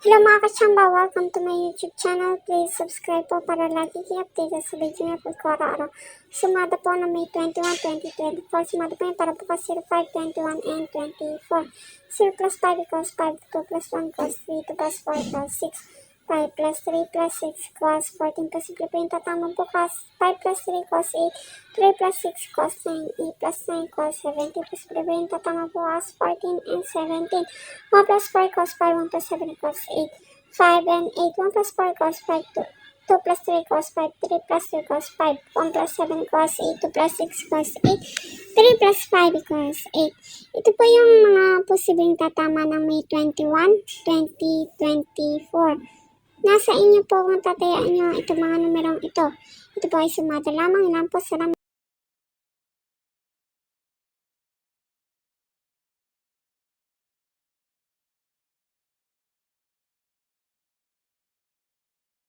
Hello mga kachamba, welcome to my YouTube channel. Please subscribe po para lagi kayo updated sa video na po ko araw-araw. Sumada po na May 21, 2024. Sumada po yun para bukas 05, 21, and 24. 0 plus 5 equals 5, 2 plus 1 equals 3, 2 plus 4 equals 6. 5 plus 3 plus 6 equals 14. Posible po yung tatamang bukas. 5 plus 3 equals 8. 3 plus 6 equals 9. 8 plus 9 equals 17. Posible po yung tatamang bukas. 14 and 17. 1 plus 4 equals 5. 1 plus 7 equals 8. 5 and 8. 1 plus 4 equals 5. 2. 2 plus 3 equals 5. 3 plus 2 equals 5. 1 plus 7 equals 8. 2 plus 6 equals 8. 3 plus 5 equals 8. Ito po yung mga posibleng tatama ng May 21, 2024. Nasa inyo po kung tatayaan nyo itong mga numerong ito. Ito po ay sumada lamang. Ilan po salamat.